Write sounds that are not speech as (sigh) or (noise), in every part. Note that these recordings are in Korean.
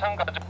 마찬가지로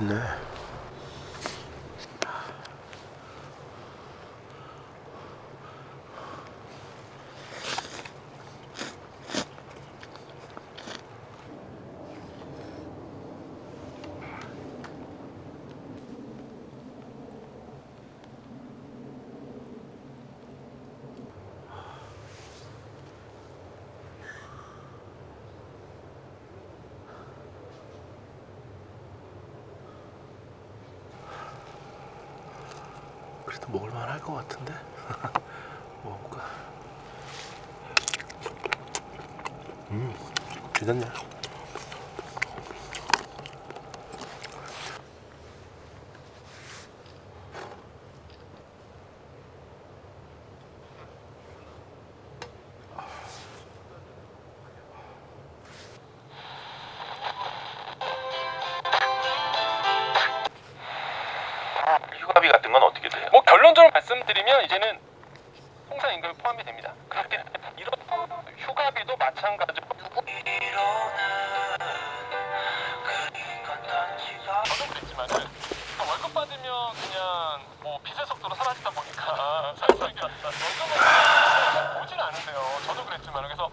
어우 먹을만 할 것 같은데? (laughs) 먹어볼까? 음, 괜찮네. 휴가비도 마찬가지로 저도 그랬지만은 월급 받으면 그냥 뭐 빛의 속도로 사라지다 보니까 (laughs) 사실 이게 월급은 보진 않으세요. 저도 그랬지만 그래서